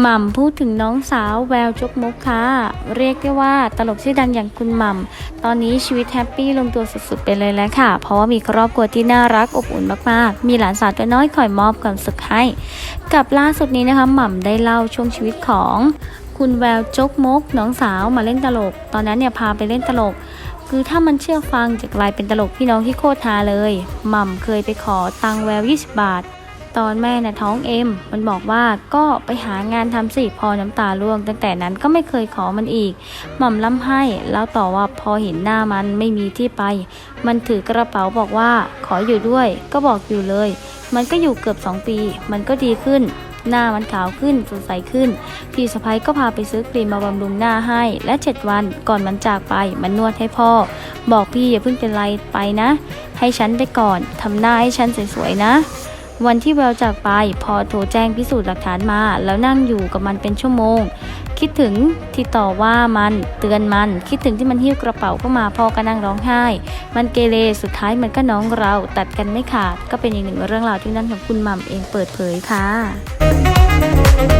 หม่ำพูดถึงน้องสาวแววจกมกค่ะเรียกได้ว่าตลกชื่อดังอย่างคุณหม่ำตอนนี้ชีวิตแฮปปี้ลงตัวสุดๆไปเลยแล้วค่ะ เพราะว่ามีครอบครัวที่น่ารักอบอุ่นมากๆ มีหลานสาวตัวน้อยคอยมอบความสุขให้ กับล่าสุดนี้นะคะหม่ำได้เล่าช่วงชีวิตของคุณแววจกมก น้องสาวมาเล่นตลก ตอนนั้นเนี่ยพาไปเล่นตลก คือถ้ามันเชื่อฟังจะกลายเป็นตลกพี่น้องที่โคตรฮาเลยหม่ำเคยไปขอตังแวว 20 บาท ตอนแม่น่ะท้องเอ็ม มันบอกว่าก็ไปหางานทำสิพอน้ำตาร่วง ตั้งแต่นั้นก็ไม่เคยขอมันอีก หม่ำล่ำให้ แล้วต่อว่าพอเห็นหน้ามันไม่มีที่ไป มันถือกระเป๋าบอกว่า ขออยู่ด้วย ก็บอกอยู่เลย มันก็อยู่เกือบ 2 ปี มันก็ดีขึ้นหน้ามันขาวขึ้นสดใสขึ้น พี่สะพ้ยก็พาไปซื้อครีมมาบำรุงหน้าให้ และ7วันก่อนมันจากไป มันนวดให้พ่อ บอกพี่อย่าเพิ่งเป็นไรไปนะ ให้ฉันไปก่อนทำหน้าให้ฉันสวยๆนะ วันที่แววจากไปพอโทรแจ้งพิสูจน์หลักฐานมา แล้วนั่งอยู่กับมันเป็นชั่วโมง คิดถึงที่ต่อว่ามันเตือนมัน คิดถึงที่มันหิ้วกระเป๋าเข้ามาพ่อก็นั่งร้องไห้ มันเกเรสุดท้ายมันก็น้องเรา ตัดกันไม่ขาด ก็เป็นอีกหนึ่งเรื่องราวที่นั่นของคุณหม่ำเองเปิดเผยค่ะ